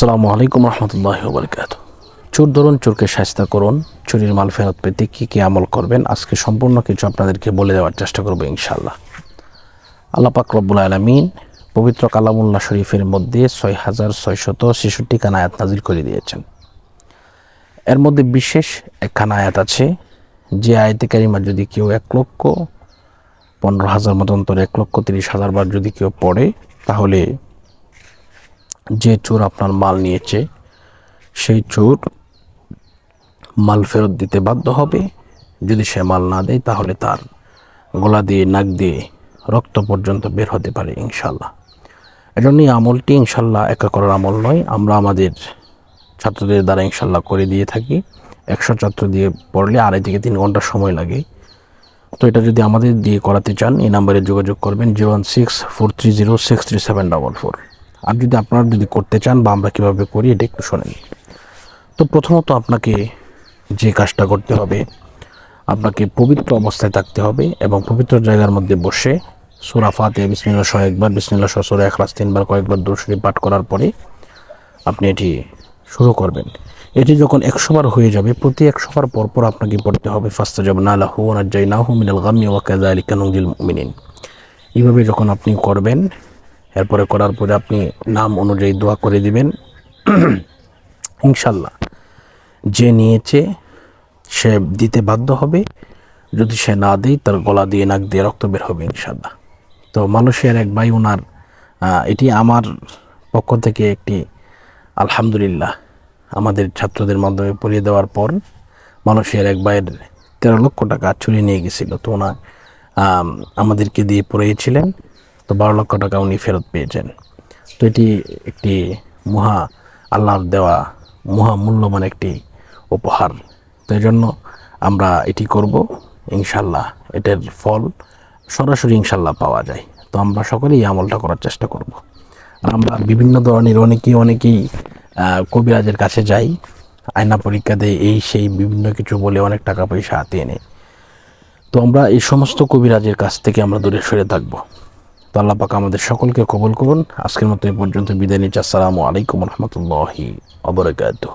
আসসালামু আলাইকুম রহমতুল্লাহ বরকাত চোর ধরুন, চোরকে শাস্তা করুন। চুরির মাল ফেরত পেতে কী কী আমল করবেন? আজকে সম্পূর্ণ কিছু আপনাদেরকে বলে দেওয়ার চেষ্টা করব ইনশাল্লাহ আল্লাহ পাক রব্বুল আলমিন পবিত্র কালামুল্লাহ শরীফের মধ্যে ছয় হাজার ছয়শত ছেষট্টি খান আয়াত নাজির করে দিয়েছেন। এর মধ্যে বিশেষ একখান আয়াত আছে, যে আয়াতে কারিমা যদি কেউ এক লক্ষ পনেরো হাজার মতো অন্তর এক লক্ষ তিরিশ হাজার বার যদি কেউ পড়ে, তাহলে যে চোর আপনার মাল নিয়েছে, সেই চোর মাল ফেরত দিতে বাধ্য হবে। যদি সে মাল না দেয়, তাহলে তার গলা দিয়ে, নাক দিয়ে রক্ত পর্যন্ত বের হতে পারে ইনশাল্লাহ এজন্য এই আমলটি ইনশাল্লাহ একা করার আমল নয়। আমরা আমাদের ছাত্রদের দ্বারা ইনশাল্লাহ করে দিয়ে থাকি। একশো ছাত্র দিয়ে পড়লে আড়াই থেকে তিন ঘণ্টা সময় লাগে। তো এটা যদি আমাদের দিয়ে করাতে চান, এই নাম্বারে যোগাযোগ করবেন zero one six four three zero six three seven double four. আর যদি আপনারা যদি করতে চান বা আমরা কীভাবে করি, এটা একটু শোনেন। তো প্রথমত আপনাকে যে কাজটা করতে হবে, আপনাকে পবিত্র অবস্থায় থাকতে হবে এবং পবিত্র জায়গার মধ্যে বসে সুরা ফাতে বিসমিল্লা শহ একবার বিসমিল্লা শহ সুরা একরাস তিনবার, কয়েকবার দর্শনী পাঠ করার পরে আপনি এটি শুরু করবেন। এটি যখন একশোবার হয়ে যাবে, প্রতি একশো বার পর পর আপনাকে পড়তে হবে ফাস্তা যাব না লাহু ওনাজ্জাই না হু মিনাল গামি ওয়াকাজা আলী কানুজিল মিনিন এইভাবে যখন আপনি করবেন এরপরে করার পরে আপনি নাম অনুযায়ী দোয়া করে দিবেন। ইনশাল্লাহ যে নিয়েছে সে দিতে বাধ্য হবে। যদি সে না দেয় তার গলা দিয়ে নাক দিয়ে রক্ত বের হবে ইনশাল্লাহ। তো মানুষের এক ভাই ওনার এটি আমার পক্ষ থেকে একটি আলহামদুলিল্লাহ। আমাদের ছাত্রদের মাধ্যমে পড়িয়ে দেওয়ার পর মানুষের এক ভাইয়ের তেরো লক্ষ টাকা চুরি নিয়ে গেছিল। তো ওনার আম, আমাদেরকে দিয়ে পড়িয়েছিলেন। তো বারো লক্ষ টাকা উনি ফেরত পেয়েছেন। তো এটি একটি মহা আল্লাহর দেওয়া মহা মূল্যবান একটি উপহার। তো এই জন্য আমরা এটি করব। ইনশাল্লাহ এটার ফল সরাসরি ইনশাল্লাহ পাওয়া যায়। তো আমরা সকলেই আমলটা করার চেষ্টা করব। আর আমরা বিভিন্ন ধরনের অনেকেই অনেকেই কবিরাজের কাছে যাই, আয়না পরীক্ষা দেয় এই সেই বিভিন্ন কিছু বলে অনেক টাকা পয়সা হাতে এনে তো আমরা এই সমস্ত কবিরাজের কাছ থেকে আমরা দূরে সরে থাকব। তো আল্লাহ পাক আমাদের সকলকে কবল করুন। আজকের মতো এ পর্যন্ত বিদায় নিচ্ছি। আসসালামু আলাইকুম রহমতুল্লাহি অবরাকাতুহ